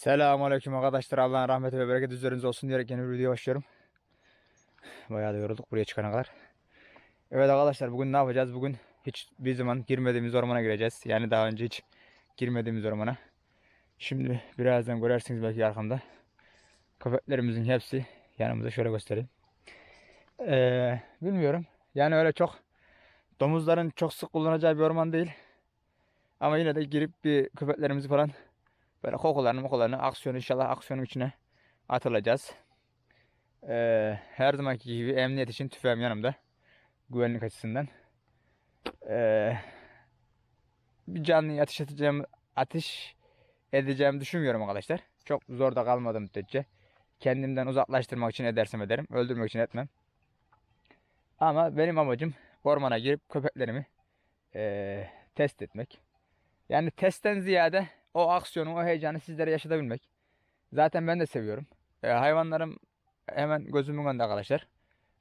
Selamun Aleyküm arkadaşlar. Allah'ın rahmeti ve bereketi üzerinize olsun diyerek yeni bir video başlıyorum. Bayağı da yorulduk buraya çıkana kadar. Evet arkadaşlar bugün ne yapacağız? Bugün hiç bir zaman girmediğimiz ormana gireceğiz. Yani daha önce hiç girmediğimiz ormana. Şimdi birazdan görersiniz belki arkamda. Köpeklerimizin hepsi yanımıza şöyle göstereyim. Ee, bilmiyorum. Yani öyle çok domuzların çok sık kullanacağı bir orman değil. Ama yine de girip bir köpeklerimizi falan Böyle kokularını mokularını aksiyon inşallah aksiyonun içine atılacağız. Ee, her zamanki gibi emniyet için tüfeğim yanımda. Güvenlik açısından. Ee, bir canlıyı ateş edeceğim, ateş edeceğimi düşünmüyorum arkadaşlar. Çok zor da kalmadım müddetçe. Kendimden uzaklaştırmak için edersem ederim. Öldürmek için etmem. Ama benim amacım ormana girip köpeklerimi ee, test etmek. Yani testten ziyade o aksiyonu, o heyecanı sizlere yaşatabilmek. Zaten ben de seviyorum. E, hayvanlarım hemen gözümün önünde arkadaşlar.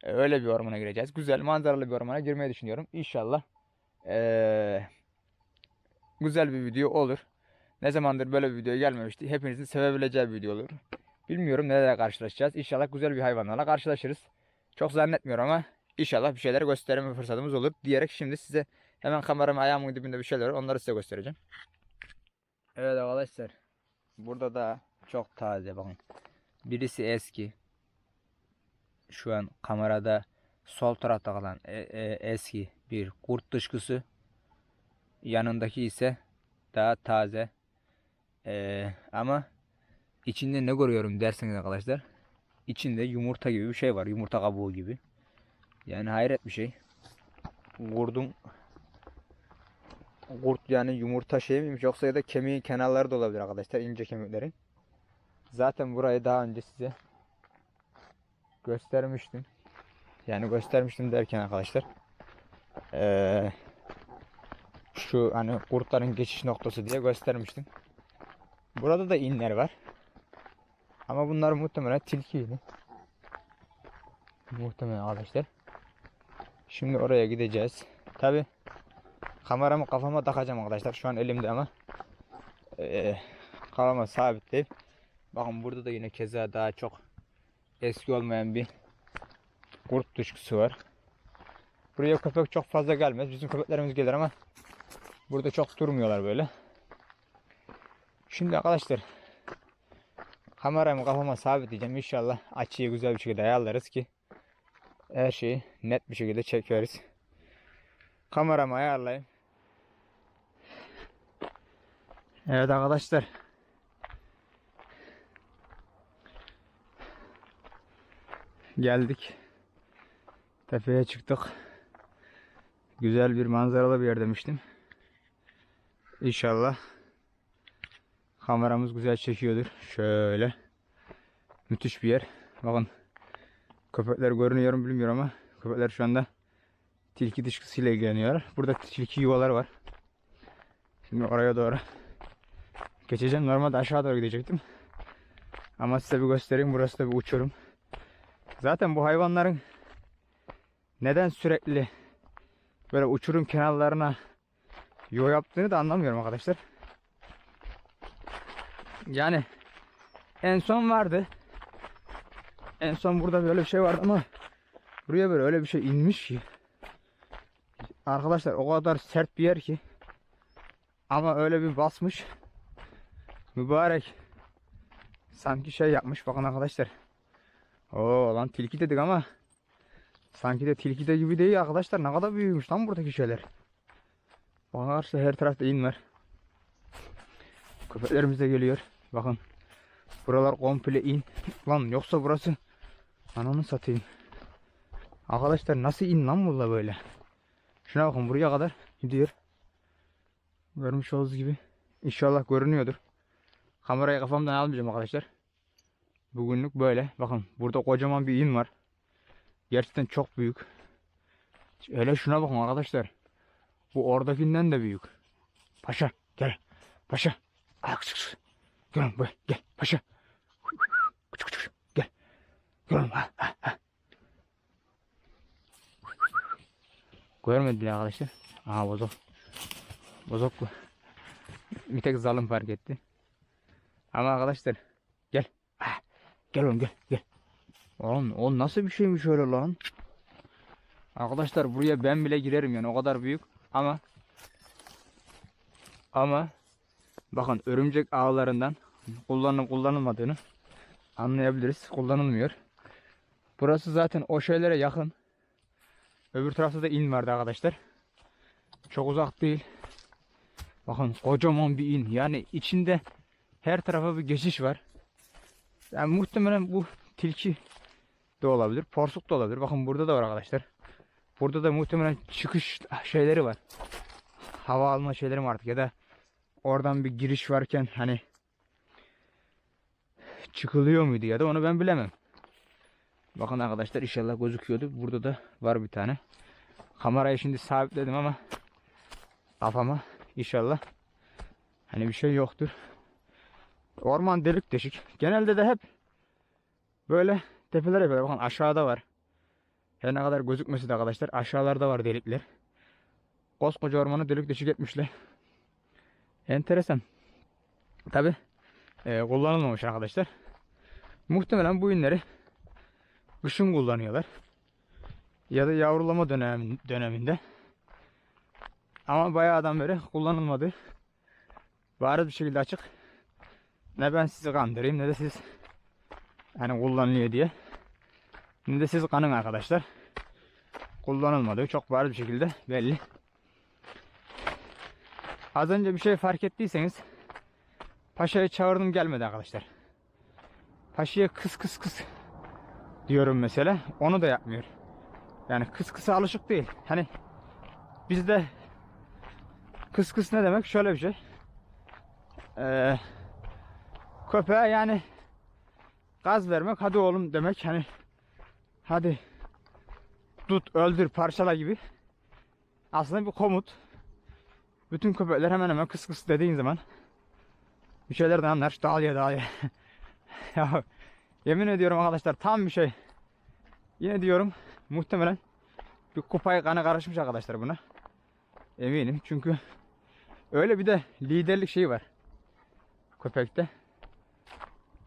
E, öyle bir ormana gireceğiz. Güzel, manzaralı bir ormana girmeyi düşünüyorum. İnşallah e, güzel bir video olur. Ne zamandır böyle bir video gelmemişti. Hepinizin sevebileceği bir video olur. Bilmiyorum nelerle karşılaşacağız. İnşallah güzel bir hayvanlarla karşılaşırız. Çok zannetmiyorum ama inşallah bir şeyler gösterme fırsatımız olur diyerek şimdi size hemen kameramın ayağımın dibinde bir şeyler var. Onları size göstereceğim. Evet arkadaşlar. Burada da çok taze bakın. Birisi eski. Şu an kamerada sol tarafta kalan e- e- eski bir kurt dışkısı. Yanındaki ise daha taze. Ee, ama içinde ne görüyorum derseniz arkadaşlar. İçinde yumurta gibi bir şey var. Yumurta kabuğu gibi. Yani hayret bir şey. Kurdun kurt yani yumurta şey miymiş yoksa ya da kemiğin kenarları da olabilir arkadaşlar ince kemiklerin. Zaten burayı daha önce size göstermiştim. Yani göstermiştim derken arkadaşlar. Ee, şu hani kurtların geçiş noktası diye göstermiştim. Burada da inler var. Ama bunlar muhtemelen tilkiydi. Muhtemelen arkadaşlar. Şimdi oraya gideceğiz. Tabi kameramı kafama takacağım arkadaşlar. Şu an elimde ama ee, kafama sabitleyip bakın burada da yine keza daha çok eski olmayan bir kurt dışkısı var. Buraya köpek çok fazla gelmez. Bizim köpeklerimiz gelir ama burada çok durmuyorlar böyle. Şimdi arkadaşlar kameramı kafama sabitleyeceğim. İnşallah açıyı güzel bir şekilde ayarlarız ki her şeyi net bir şekilde çekeriz. Kameramı ayarlayayım. Evet arkadaşlar. Geldik. Tepeye çıktık. Güzel bir manzaralı bir yer demiştim. İnşallah kameramız güzel çekiyordur. Şöyle. Müthiş bir yer. Bakın. Köpekler görünüyor mu bilmiyorum ama köpekler şu anda tilki dışkısıyla ilgileniyorlar. Burada tilki yuvaları var. Şimdi oraya doğru geçeceğim. Normalde aşağı doğru gidecektim. Ama size bir göstereyim. Burası da bir uçurum. Zaten bu hayvanların neden sürekli böyle uçurum kenarlarına yuva yaptığını da anlamıyorum arkadaşlar. Yani en son vardı. En son burada böyle bir şey vardı ama buraya böyle öyle bir şey inmiş ki. Arkadaşlar o kadar sert bir yer ki. Ama öyle bir basmış. Mübarek. Sanki şey yapmış bakın arkadaşlar. Oo lan tilki dedik ama sanki de tilki de gibi değil arkadaşlar. Ne kadar büyümüş lan buradaki şeyler. Bakın her tarafta in var. Köpeklerimiz de geliyor. Bakın. Buralar komple in. Lan yoksa burası ananı satayım. Arkadaşlar nasıl in lan burada böyle? Şuna bakın buraya kadar gidiyor. Görmüş olduğunuz gibi. İnşallah görünüyordur. Kamerayı kafamdan almayacağım arkadaşlar. Bugünlük böyle. Bakın burada kocaman bir in var. Gerçekten çok büyük. Hele şuna bakın arkadaşlar. Bu oradakinden de büyük. Paşa gel. Paşa. Ayak sık sık. Gel buraya gel. Paşa. Gel. Gel. Ha, ha, ha. Görmediler arkadaşlar. Aha bozok. Bozok bu. Bir tek zalim fark etti. Ama arkadaşlar gel. Ah, Gel oğlum gel gel. Oğlum o nasıl bir şeymiş öyle lan? Arkadaşlar buraya ben bile girerim yani o kadar büyük ama ama bakın örümcek ağlarından kullanılıp kullanılmadığını anlayabiliriz. Kullanılmıyor. Burası zaten o şeylere yakın. Öbür tarafta da in vardı arkadaşlar. Çok uzak değil. Bakın kocaman bir in. Yani içinde her tarafa bir geçiş var. Yani muhtemelen bu tilki de olabilir. Porsuk da olabilir. Bakın burada da var arkadaşlar. Burada da muhtemelen çıkış şeyleri var. Hava alma şeyleri mi artık ya da oradan bir giriş varken hani çıkılıyor muydu ya da onu ben bilemem. Bakın arkadaşlar inşallah gözüküyordu. Burada da var bir tane. Kamerayı şimdi sabitledim ama kafama inşallah hani bir şey yoktur. Orman delik deşik. Genelde de hep böyle tepeler yapıyorlar. Bakın aşağıda var. Her ne kadar gözükmesi de arkadaşlar aşağılarda var delikler. Koskoca ormanı delik deşik etmişler. Enteresan. Tabi kullanılmamış arkadaşlar. Muhtemelen bu ünleri kışın kullanıyorlar. Ya da yavrulama dönem, döneminde. Ama bayağıdan beri kullanılmadı. Bariz bir şekilde açık. Ne ben sizi kandırayım ne de siz hani kullanılıyor diye. Ne de siz kanın arkadaşlar. Kullanılmadığı çok bariz bir şekilde belli. Az önce bir şey fark ettiyseniz Paşa'yı çağırdım gelmedi arkadaşlar. Paşa'ya kıs kıs kıs diyorum mesela. Onu da yapmıyor. Yani kıs kısa alışık değil. Hani bizde kıs kıs ne demek? Şöyle bir şey. Ee, köpeğe yani gaz vermek hadi oğlum demek hani hadi tut öldür parçala gibi. Aslında bir komut. Bütün köpekler hemen hemen kıs kıs dediğin zaman bir şeylerden anlar. Dağılıyor dağılıyor ya yemin ediyorum arkadaşlar tam bir şey. Yine diyorum muhtemelen bir kupayı kanı karışmış arkadaşlar buna. Eminim. Çünkü öyle bir de liderlik şeyi var köpekte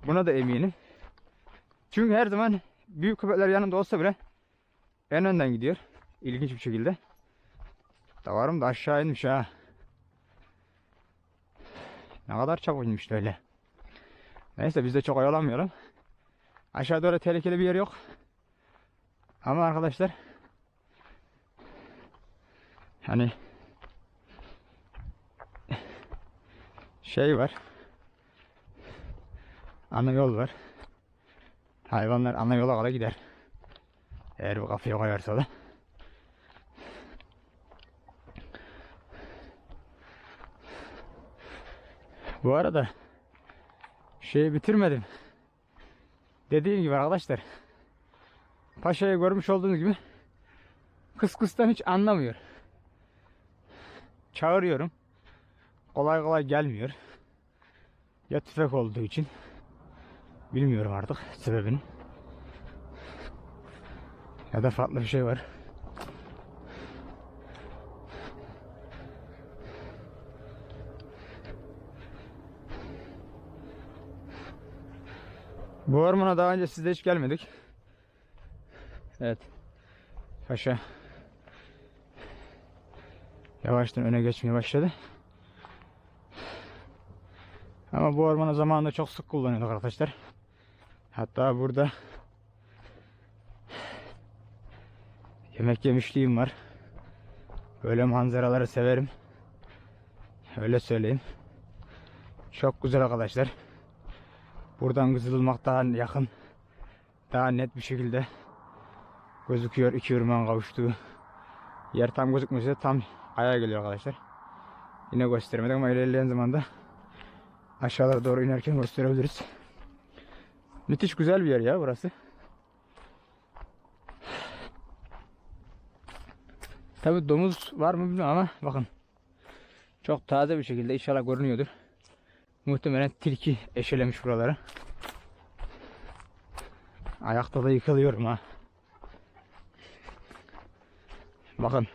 Buna da eminim. Çünkü her zaman büyük köpekler yanında olsa bile en önden gidiyor. İlginç bir şekilde. Davarım da aşağı inmiş ha. Ne kadar çabuk inmiş öyle. Neyse biz de çok oyalanmayalım. Aşağıda öyle tehlikeli bir yer yok. Ama arkadaşlar hani şey var. Ana yol var. Hayvanlar ana yola kadar gider. Eğer bu kafaya koyarsa da. Bu arada şeyi bitirmedim. Dediğim gibi arkadaşlar Paşa'yı görmüş olduğunuz gibi kıs kıstan hiç anlamıyor. Çağırıyorum. Kolay kolay gelmiyor. Ya tüfek olduğu için Bilmiyorum artık sebebini. Ya da farklı bir şey var. Bu ormana daha önce sizde hiç gelmedik. Evet. Paşa yavaştan öne geçmeye başladı. Ama bu ormanı zamanında çok sık kullanıyorduk arkadaşlar. Hatta burada yemek yemişliğim var. Böyle manzaraları severim. Öyle söyleyeyim. Çok güzel arkadaşlar. Buradan Kızılırmak daha yakın. Daha net bir şekilde gözüküyor iki ırmağın kavuştuğu. Yer tam gözükmüyorsa tam ayağa geliyor arkadaşlar. Yine göstermedim ama ilerleyen zamanda aşağılara doğru inerken gösterebiliriz. Müthiş güzel bir yer ya burası. Tabi domuz var mı bilmiyorum ama bakın. Çok taze bir şekilde inşallah görünüyordur. Muhtemelen tilki eşelemiş buraları. Ayakta da yıkılıyorum ha. Bakın.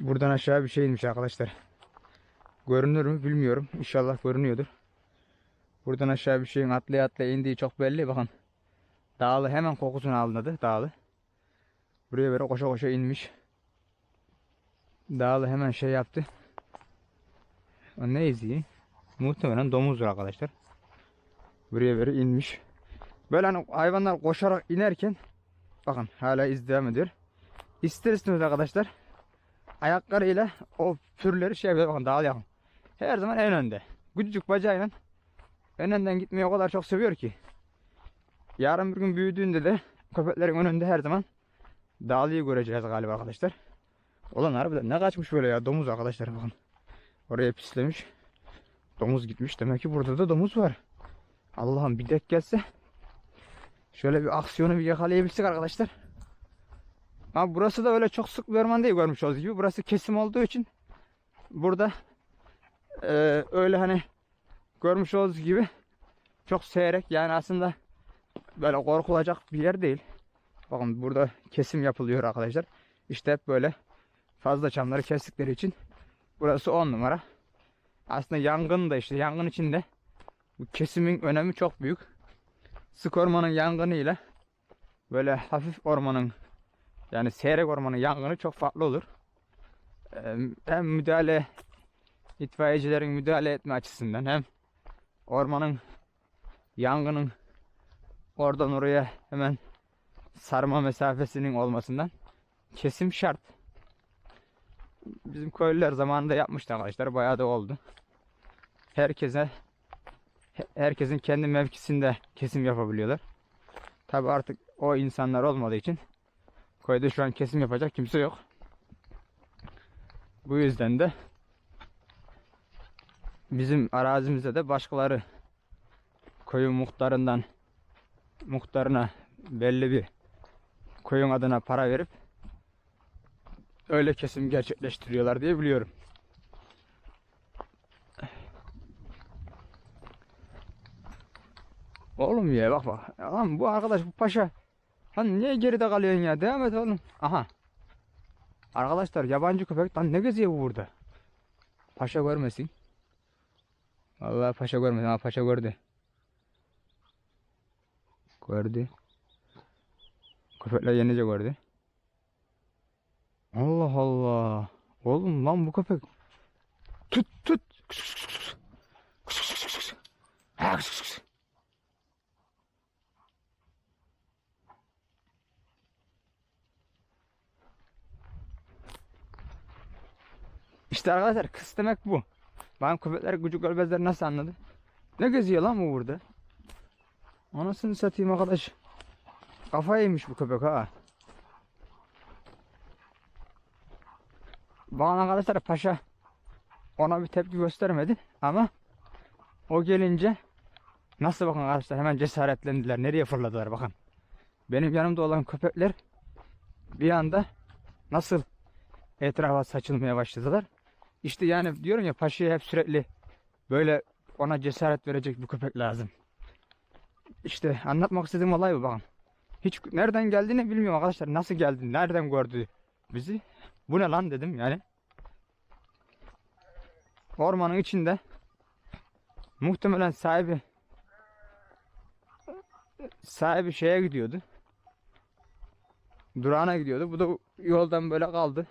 Buradan aşağı bir şey inmiş arkadaşlar. Görünür mü bilmiyorum. İnşallah görünüyordur. Buradan aşağı bir şeyin atlaya atlaya indiği çok belli. Bakın. Dağlı hemen kokusunu anladı. Dağlı. Buraya böyle koşa koşa inmiş. Dağlı hemen şey yaptı. O ne izi? Muhtemelen domuzdur arkadaşlar. Buraya böyle inmiş. Böyle hani hayvanlar koşarak inerken bakın hala iz devam ediyor. İster istemez arkadaşlar ayaklarıyla o pürleri şey yapıyor. Bakın dağlı yakın. Her zaman en önde. Küçücük bacağıyla en önden gitmeyi o kadar çok seviyor ki. Yarın bir gün büyüdüğünde de köpeklerin önünde her zaman dağlıyı göreceğiz galiba arkadaşlar. Ulan harbiden ne kaçmış böyle ya domuz arkadaşlar bakın. Oraya pislemiş. Domuz gitmiş. Demek ki burada da domuz var. Allah'ım bir dek gelse. Şöyle bir aksiyonu bir yakalayabilsek arkadaşlar. Ama burası da öyle çok sık bir orman değil görmüş olduğunuz gibi. Burası kesim olduğu için burada eee, öyle hani görmüş olduğunuz gibi çok seyrek yani aslında böyle korkulacak bir yer değil. Bakın burada kesim yapılıyor arkadaşlar. İşte hep böyle fazla çamları kestikleri için burası 10 numara. Aslında yangın da işte yangın içinde bu kesimin önemi çok büyük. Sık ormanın yangınıyla böyle hafif ormanın yani seyrek ormanın yangını çok farklı olur. Hem müdahale itfaiyecilerin müdahale etme açısından hem ormanın yangının oradan oraya hemen sarma mesafesinin olmasından kesim şart. Bizim köylüler zamanında yapmıştı arkadaşlar. Bayağı da oldu. Herkese he- herkesin kendi mevkisinde kesim yapabiliyorlar. Tabi artık o insanlar olmadığı için köyde şu an kesim yapacak kimse yok. Bu yüzden de bizim arazimizde de başkaları köyün muhtarından muhtarına belli bir koyun adına para verip öyle kesim gerçekleştiriyorlar diye biliyorum. Oğlum ya bak bak. Lan bu arkadaş bu paşa. Lan niye geride kalıyorsun ya? Devam et oğlum. Aha. Arkadaşlar yabancı köpek lan ne geziyor bu burada? Paşa görmesin. Vallahi paşa görmesin. Ha paşa gördü. Gördü. Köpekler yenice gördü. Allah Allah. Oğlum lan bu köpek. Tut tut. İşte arkadaşlar kız demek bu. Ben köpekler küçük ölbezleri nasıl anladı? Ne geziyor lan bu burada? Anasını satayım arkadaş. Kafayı yemiş bu köpek ha. Bana arkadaşlar paşa ona bir tepki göstermedi ama o gelince nasıl bakın arkadaşlar hemen cesaretlendiler. Nereye fırladılar bakın. Benim yanımda olan köpekler bir anda nasıl etrafa saçılmaya başladılar. İşte yani diyorum ya paşaya hep sürekli böyle ona cesaret verecek bir köpek lazım. İşte anlatmak istediğim olay bu bakın. Hiç nereden geldiğini bilmiyorum arkadaşlar. Nasıl geldi? Nereden gördü bizi? Bu ne lan dedim yani. Ormanın içinde muhtemelen sahibi sahibi şeye gidiyordu. Durağına gidiyordu. Bu da yoldan böyle kaldı.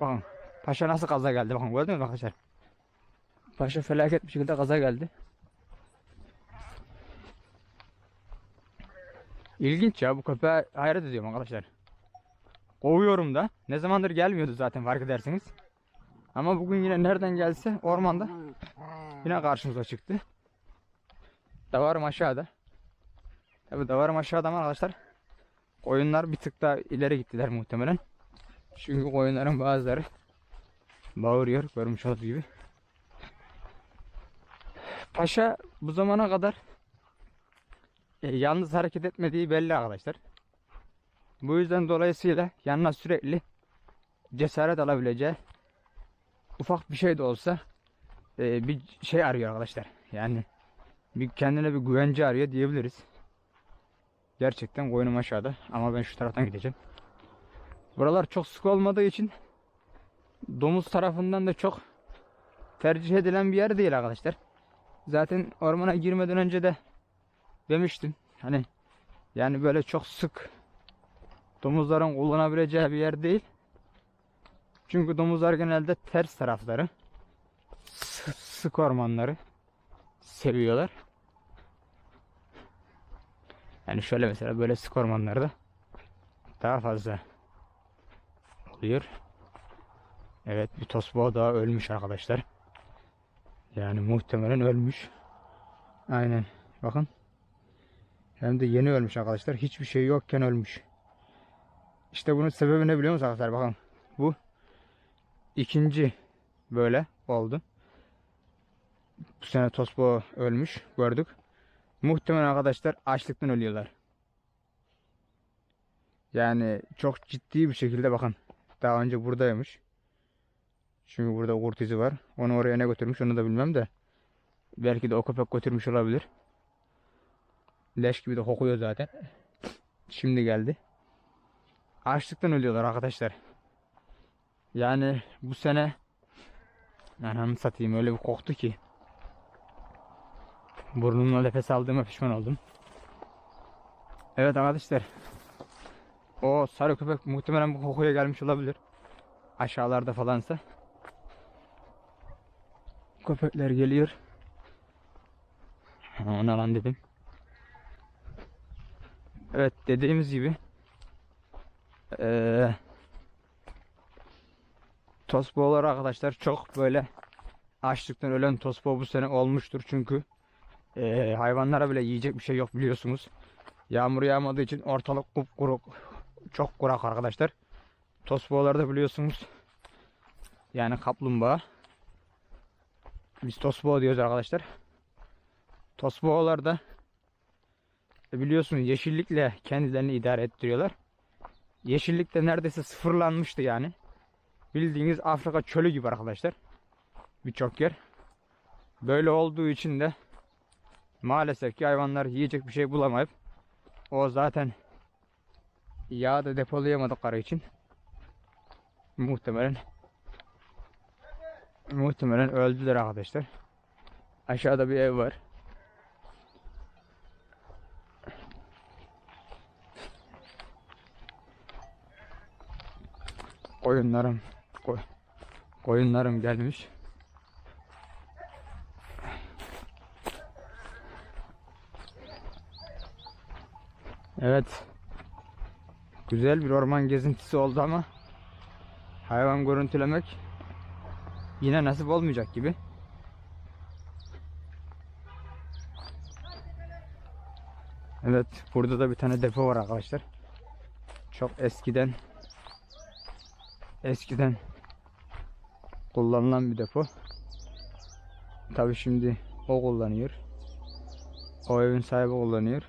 Bakın paşa nasıl kaza geldi. Bakın gördünüz mü arkadaşlar? Paşa felaket bir şekilde kaza geldi. İlginç ya bu köpeğe hayret ediyorum arkadaşlar. Kovuyorum da. Ne zamandır gelmiyordu zaten fark edersiniz. Ama bugün yine nereden gelse ormanda yine karşımıza çıktı. Davarım aşağıda. Tabi davarım aşağıda ama arkadaşlar koyunlar bir tık daha ileri gittiler muhtemelen. Çünkü koyunların bazıları bağırıyor görmüş olduğunuz gibi. Paşa bu zamana kadar e, yalnız hareket etmediği belli arkadaşlar. Bu yüzden dolayısıyla yanına sürekli cesaret alabileceği ufak bir şey de olsa e, bir şey arıyor arkadaşlar. Yani bir kendine bir güvence arıyor diyebiliriz. Gerçekten koyunum aşağıda ama ben şu taraftan gideceğim. Buralar çok sık olmadığı için domuz tarafından da çok tercih edilen bir yer değil arkadaşlar. zaten ormana girmeden önce de demiştim. Hani yani böyle çok sık domuzların kullanabileceği bir yer değil. Çünkü domuzlar genelde ters tarafları sı- sık ormanları seviyorlar. Yani şöyle mesela böyle sık ormanlarda daha fazla oluyor. Evet bir tosbağa daha ölmüş arkadaşlar. Yani muhtemelen ölmüş. Aynen. Bakın. Hem de yeni ölmüş arkadaşlar. Hiçbir şey yokken ölmüş. İşte bunun sebebi ne biliyor musunuz arkadaşlar? Bakın. Bu ikinci böyle oldu. Bu sene tosbağa ölmüş. Gördük. Muhtemelen arkadaşlar açlıktan ölüyorlar. Yani çok ciddi bir şekilde bakın. Daha önce buradaymış. Çünkü burada kurt izi var. Onu oraya ne götürmüş onu da bilmem de. Belki de o köpek götürmüş olabilir. Leş gibi de kokuyor zaten. Şimdi geldi. Açlıktan ölüyorlar arkadaşlar. Yani bu sene Anamı satayım öyle bir koktu ki. Burnumla nefes aldığıma pişman oldum. Evet arkadaşlar. O sarı köpek muhtemelen bu kokuya gelmiş olabilir. Aşağılarda falansa. Köpekler geliyor. Ona lan dedim. Evet dediğimiz gibi eee tosboğalar arkadaşlar çok böyle açlıktan ölen tosboğa bu sene olmuştur çünkü eee, hayvanlara bile yiyecek bir şey yok biliyorsunuz. Yağmur yağmadığı için ortalık kupkuru çok kurak arkadaşlar. Tosboğalar da biliyorsunuz yani kaplumbağa. Biz tosboğa diyoruz arkadaşlar. Tosboğalar da e, biliyorsunuz yeşillikle kendilerini idare ettiriyorlar. Yeşillik de neredeyse sıfırlanmıştı yani. Bildiğiniz Afrika çölü gibi arkadaşlar. Birçok yer. Böyle olduğu için de maalesef ki hayvanlar yiyecek bir şey bulamayıp o zaten yağ da depolayamadıkları için muhtemelen muhtemelen öldüler arkadaşlar. Aşağıda bir ev var. Koyunlarım koy, koyunlarım gelmiş. Evet. Güzel bir orman gezintisi oldu ama hayvan görüntülemek yine nasip olmayacak gibi. Evet, burada da bir tane depo var arkadaşlar. Çok eskiden eskiden kullanılan bir depo. Tabi şimdi o kullanıyor. O evin sahibi kullanıyor.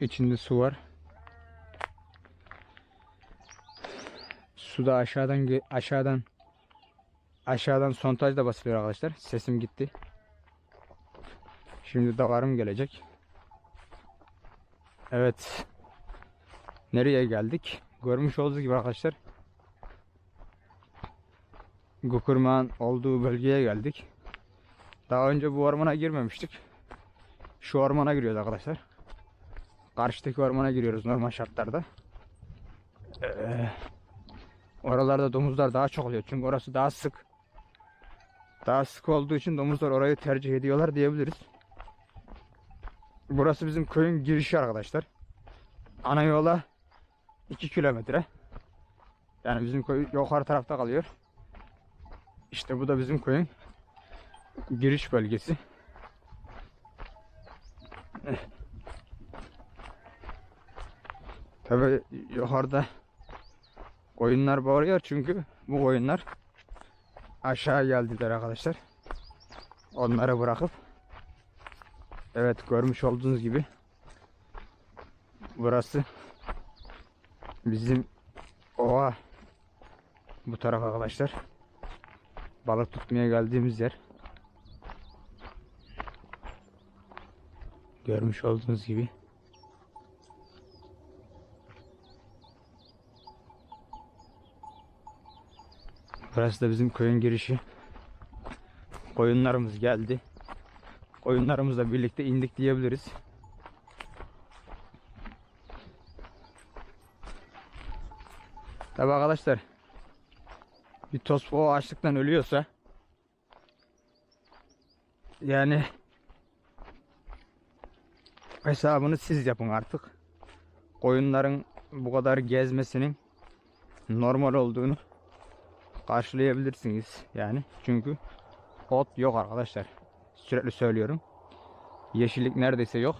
İçinde su var. Su da aşağıdan aşağıdan aşağıdan sontaj da basılıyor arkadaşlar. Sesim gitti. Şimdi davarım gelecek. Evet. Nereye geldik? Görmüş olduğunuz gibi arkadaşlar. Gukurmağın olduğu bölgeye geldik. Daha önce bu ormana girmemiştik. Şu ormana giriyoruz arkadaşlar. Karşıdaki ormana giriyoruz normal şartlarda. Ee, oralarda domuzlar daha çok oluyor. Çünkü orası daha sık. Daha sık olduğu için domuzlar orayı tercih ediyorlar diyebiliriz. Burası bizim köyün girişi arkadaşlar. Ana yola 2 kilometre. Yani bizim köy yukarı tarafta kalıyor. İşte bu da bizim köyün giriş bölgesi. Tabi yukarıda koyunlar bağırıyor çünkü bu koyunlar aşağı geldiler arkadaşlar. Onları bırakıp evet görmüş olduğunuz gibi burası bizim oha bu taraf arkadaşlar. Balık tutmaya geldiğimiz yer. Görmüş olduğunuz gibi burası da bizim köyün girişi koyunlarımız geldi oyunlarımızla birlikte indik diyebiliriz. Tabi arkadaşlar bir tospa o açlıktan ölüyorsa yani hesabını siz yapın artık. Koyunların bu kadar gezmesinin normal olduğunu karşılayabilirsiniz yani. Çünkü ot yok arkadaşlar. Sürekli söylüyorum. Yeşillik neredeyse yok.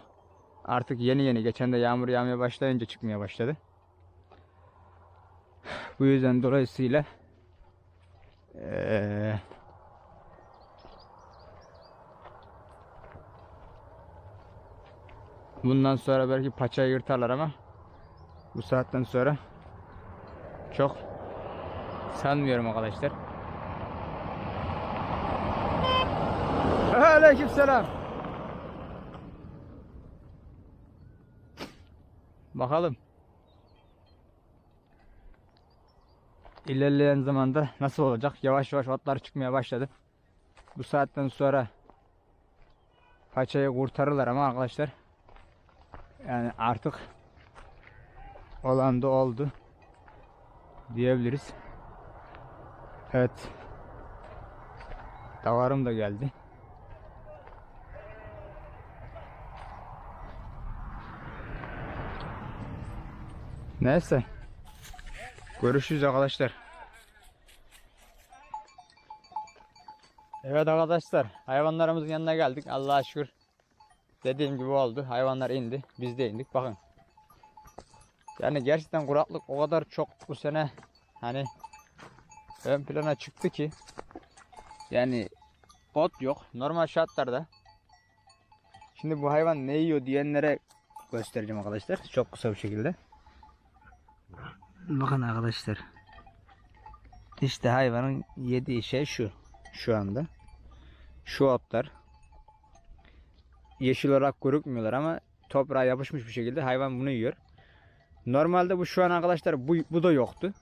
Artık yeni yeni geçen de yağmur yağmaya başlayınca çıkmaya başladı. Bu yüzden dolayısıyla eee bundan sonra belki paçayı yırtarlar ama bu saatten sonra çok sanmıyorum arkadaşlar. Aleykümselam. Bakalım. İlerleyen zamanda nasıl olacak? Yavaş yavaş otlar çıkmaya başladı. Bu saatten sonra paçayı kurtarırlar ama arkadaşlar yani artık olan da oldu diyebiliriz. Evet. Davarım da geldi. Neyse. Görüşürüz arkadaşlar. Evet arkadaşlar. Hayvanlarımızın yanına geldik. Allah'a şükür. Dediğim gibi oldu. Hayvanlar indi. Biz de indik. Bakın. Yani gerçekten kuraklık o kadar çok bu sene hani ön plana çıktı ki yani ot yok. Normal şartlarda Şimdi bu hayvan ne yiyor diyenlere göstereceğim arkadaşlar. Çok kısa bir şekilde. Bakın arkadaşlar. İşte hayvanın yediği şey şu. Şu anda. Şu otlar. Yeşil olarak görükmüyorlar ama toprağa yapışmış bir şekilde hayvan bunu yiyor. Normalde bu şu an arkadaşlar bu, bu da yoktu.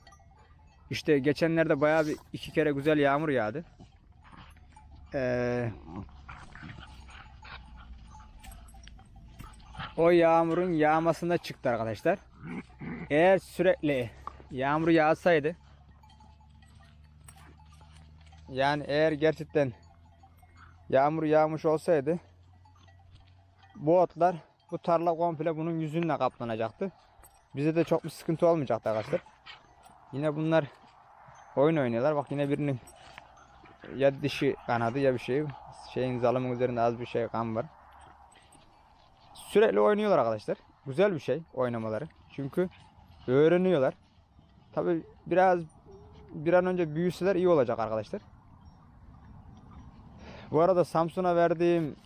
İşte geçenlerde bayağı bir iki kere güzel yağmur yağdı. Ee, o yağmurun yağmasında çıktı arkadaşlar. Eğer sürekli yağmur yağsaydı yani eğer gerçekten yağmur yağmış olsaydı bu otlar bu tarla komple bunun yüzünle kaplanacaktı. Bize de çok bir sıkıntı olmayacaktı arkadaşlar. Yine bunlar oyun oynuyorlar. Bak yine birinin ya dişi kanadı ya bir şey. Şeyin zalımın üzerinde az bir şey kan var. Sürekli oynuyorlar arkadaşlar. Güzel bir şey oynamaları. Çünkü öğreniyorlar. Tabi biraz bir an önce büyüseler iyi olacak arkadaşlar. Bu arada Samsun'a verdiğim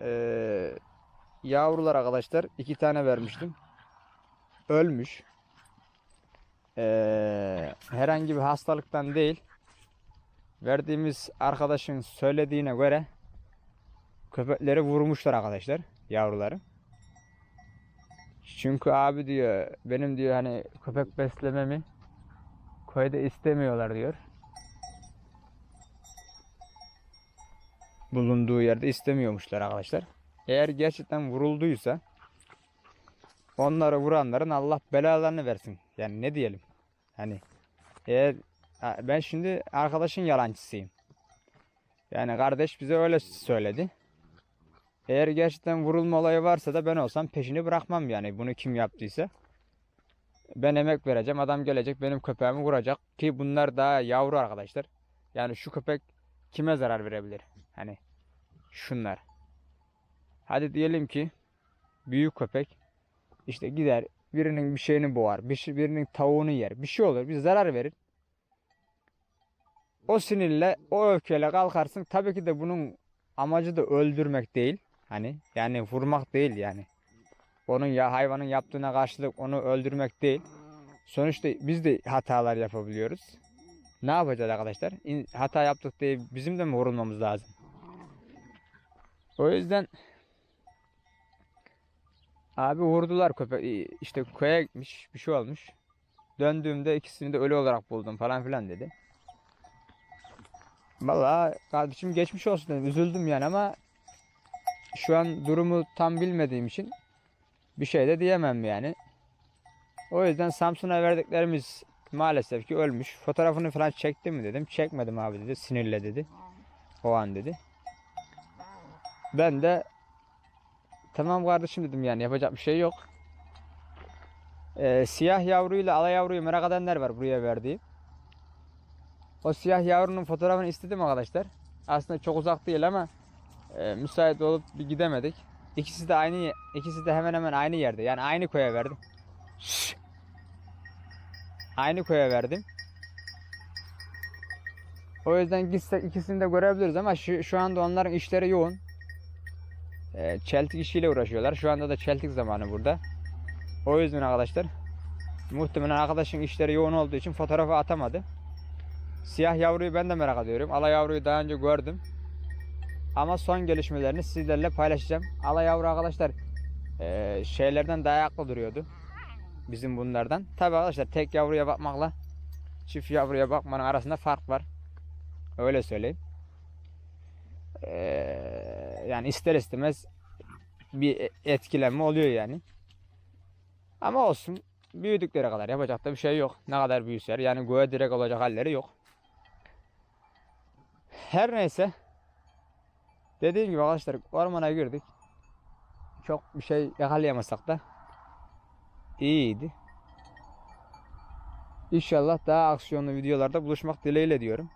eee yavrular arkadaşlar iki tane vermiştim. Ölmüş. Eee, herhangi bir hastalıktan değil. Verdiğimiz arkadaşın söylediğine göre köpekleri vurmuşlar arkadaşlar yavruları. Çünkü abi diyor benim diyor hani köpek beslememi köyde istemiyorlar diyor. Bulunduğu yerde istemiyormuşlar arkadaşlar. Eğer gerçekten vurulduysa onları vuranların Allah belalarını versin. Yani ne diyelim? Hani eğer ben şimdi arkadaşın yalancısıyım. Yani kardeş bize öyle söyledi. Eğer gerçekten vurulma olayı varsa da ben olsam peşini bırakmam yani bunu kim yaptıysa. Ben emek vereceğim. Adam gelecek benim köpeğimi vuracak ki bunlar daha yavru arkadaşlar. Yani şu köpek kime zarar verebilir? Hani şunlar. Hadi diyelim ki büyük köpek işte gider birinin bir şeyini boğar, bir şey, birinin tavuğunu yer, bir şey olur, bir zarar verir. O sinirle, o öfkeyle kalkarsın. Tabii ki de bunun amacı da öldürmek değil. Hani yani vurmak değil yani. Onun ya hayvanın yaptığına karşılık onu öldürmek değil. Sonuçta biz de hatalar yapabiliyoruz. Ne yapacağız arkadaşlar? Hata yaptık diye bizim de mi vurulmamız lazım? O yüzden abi vurdular köpek işte köye gitmiş bir şey olmuş. Döndüğümde ikisini de ölü olarak buldum falan filan dedi. Vallahi kardeşim geçmiş olsun dedim. Üzüldüm yani ama şu an durumu tam bilmediğim için bir şey de diyemem yani. O yüzden Samsun'a verdiklerimiz maalesef ki ölmüş. Fotoğrafını falan çekti mi dedim. Çekmedim abi dedi. Sinirle dedi. O an dedi. Ben de tamam kardeşim dedim yani yapacak bir şey yok. Ee, siyah yavruyla ala yavruyu merak edenler var buraya verdiğim. O siyah yavrunun fotoğrafını istedim arkadaşlar. Aslında çok uzak değil ama e, müsait olup bir gidemedik. İkisi de aynı ikisi de hemen hemen aynı yerde. Yani aynı koya verdim. Aynı koya verdim. O yüzden gitsek ikisini de görebiliriz ama şu, şu anda onların işleri yoğun. E, çeltik işiyle uğraşıyorlar. Şu anda da çeltik zamanı burada. O yüzden arkadaşlar muhtemelen arkadaşın işleri yoğun olduğu için fotoğrafı atamadı. Siyah yavruyu ben de merak ediyorum. Ala yavruyu daha önce gördüm. Ama son gelişmelerini sizlerle paylaşacağım. Ala yavru arkadaşlar eee, şeylerden daha ayaklı duruyordu. Bizim bunlardan. Tabi arkadaşlar tek yavruya bakmakla çift yavruya bakmanın arasında fark var. Öyle söyleyeyim. Eee, yani ister istemez bir e- etkilenme oluyor yani. Ama olsun. Büyüdükleri kadar yapacak da bir şey yok. Ne kadar büyüser yani göğe direkt olacak halleri yok. Her neyse. Dediğim gibi arkadaşlar ormana girdik. Çok bir şey yakalayamasak da iyiydi. İnşallah daha aksiyonlu videolarda buluşmak dileğiyle diyorum.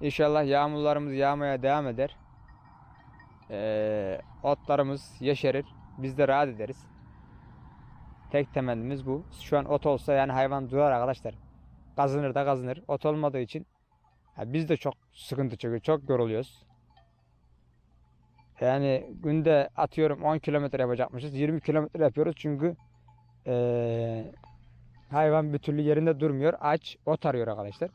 İnşallah yağmurlarımız yağmaya devam eder. Ee, otlarımız yeşerir. Biz de rahat ederiz. Tek temennimiz bu. Şu an ot olsa yani hayvan durar arkadaşlar. Kazınır da kazınır. Ot olmadığı için ya biz de çok sıkıntı çekiyoruz. Çok yoruluyoruz. Yani günde atıyorum 10 kilometre yapacakmışız. 20 kilometre yapıyoruz çünkü eee, hayvan bir türlü yerinde durmuyor. Aç, ot arıyor arkadaşlar.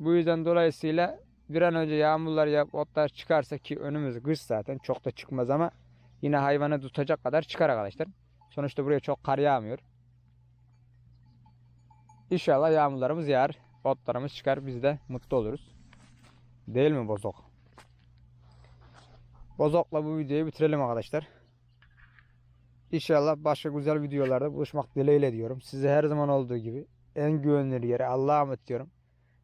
Bu yüzden dolayısıyla bir an önce yağmurlar yağıp otlar çıkarsa ki önümüz kış zaten çok da çıkmaz ama yine hayvanı tutacak kadar çıkar arkadaşlar. Sonuçta buraya çok kar yağmıyor. İnşallah yağmurlarımız yağar. Otlarımız çıkar. Biz de mutlu oluruz. Değil mi Bozok? Bozok'la bu videoyu bitirelim arkadaşlar. İnşallah başka güzel videolarda buluşmak dileğiyle diyorum. Size her zaman olduğu gibi en güvenilir yere Allah'a emanet diyorum.